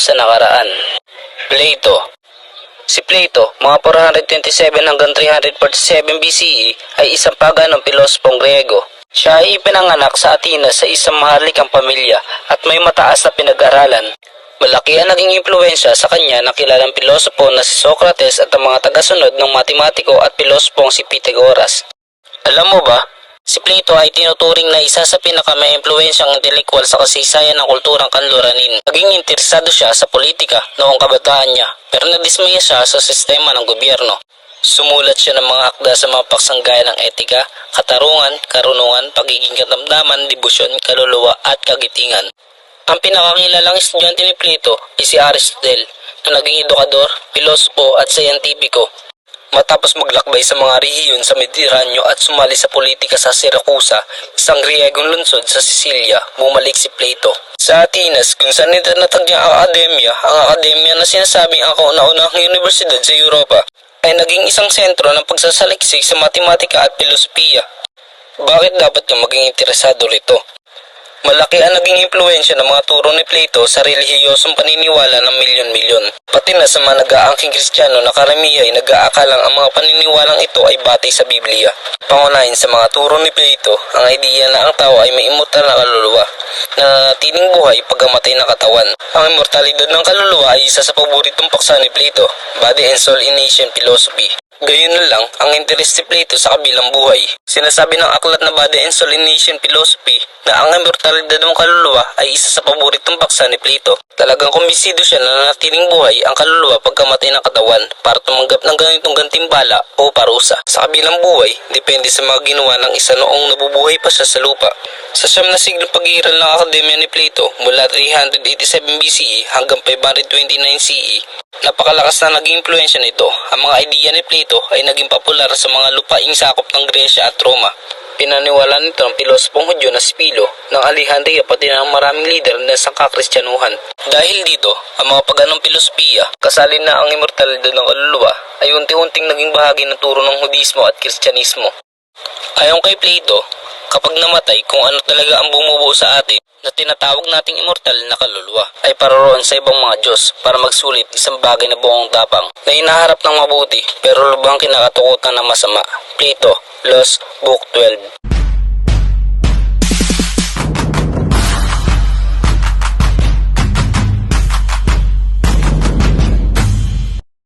sa nakaraan. Plato Si Plato, mga 427 hanggang 347 BCE, ay isang paganong pilosopong Griego. Siya ay ipinanganak sa Athena sa isang maharlikang pamilya at may mataas na pinag-aralan. Malaki ang naging impluensya sa kanya ng kilalang pilosopo na si Socrates at ang mga tagasunod ng matematiko at pilosopong si Pythagoras. Alam mo ba, si Plato ay tinuturing na isa sa pinaka-may-impluensyang intelekwal sa kasaysayan ng kulturang kanluranin. Naging interesado siya sa politika noong kabataan niya, pero nadismaya siya sa sistema ng gobyerno. Sumulat siya ng mga akda sa mga paksang gaya ng etika, katarungan, karunungan, pagiging katamdaman, debosyon, kaluluwa at kagitingan. Ang pinakakilalang estudyante ni Plato ay si Aristotle na naging edukador, pilosopo at sayantipiko. Matapos maglakbay sa mga rehiyon sa Mediterraneo at sumali sa politika sa Siracusa, isang Griegong lungsod sa Sicilia, bumalik si Plato. Sa Atenas, kung saan itinatag niya ang akademya, ang akademya na sinasabing ang kauna-unahang universidad sa Europa, ay naging isang sentro ng pagsasaliksik sa matematika at filosofiya. Bakit dapat ka maging interesado rito? Malaki ang naging impluensya ng mga turo ni Plato sa relihiyosong paniniwala ng milyon-milyon. Pati na sa mga nag-aangking kristyano na karamihan ay nag-aakalang ang mga paniniwalang ito ay batay sa Biblia. Pangunahin sa mga turo ni Plato, ang ideya na ang tao ay may immortal na kaluluwa na nanatiling buhay pagkamatay ng katawan. Ang immortalidad ng kaluluwa ay isa sa paboritong paksa ni Plato, Body and Soul in Ancient Philosophy. Gayun na lang ang interes ni Plato sa kabilang buhay. Sinasabi ng aklat na Body and Soul Ancient Philosophy na ang immortalidad ng kaluluwa ay isa sa paboritong paksa ni Plato. Talagang kumbisido siya na natiling buhay ang kaluluwa pagkamatay ng katawan para tumanggap ng ganitong gantimbala o parusa. Sa kabilang buhay, depende sa mga ginawa ng isa noong nabubuhay pa siya sa lupa. Sa siyam na siglo pag-iiral ng akademya ni Plato mula 387 BCE hanggang 529 CE, napakalakas na naging impluensya nito. Ang mga ideya ni Plato ay naging popular sa mga lupaing sakop ng Gresya at Roma. Pinaniwala nito ng pilosopong Hudyo na si Pilo ng Alejandria pati ng maraming lider ng sangkakristyanuhan. Dahil dito, ang mga paganong pilosopiya, kasali na ang immortalidad ng kaluluwa, ay unti-unting naging bahagi ng turo ng Hudismo at Kristyanismo. Ayon kay Plato, kapag namatay kung ano talaga ang bumubuo sa atin na tinatawag nating immortal na kaluluwa ay paroroon sa ibang mga Diyos para magsulit isang bagay na buong tapang na hinaharap ng mabuti pero lubhang kinakatukutan ng masama. Plato, Laws, Book 12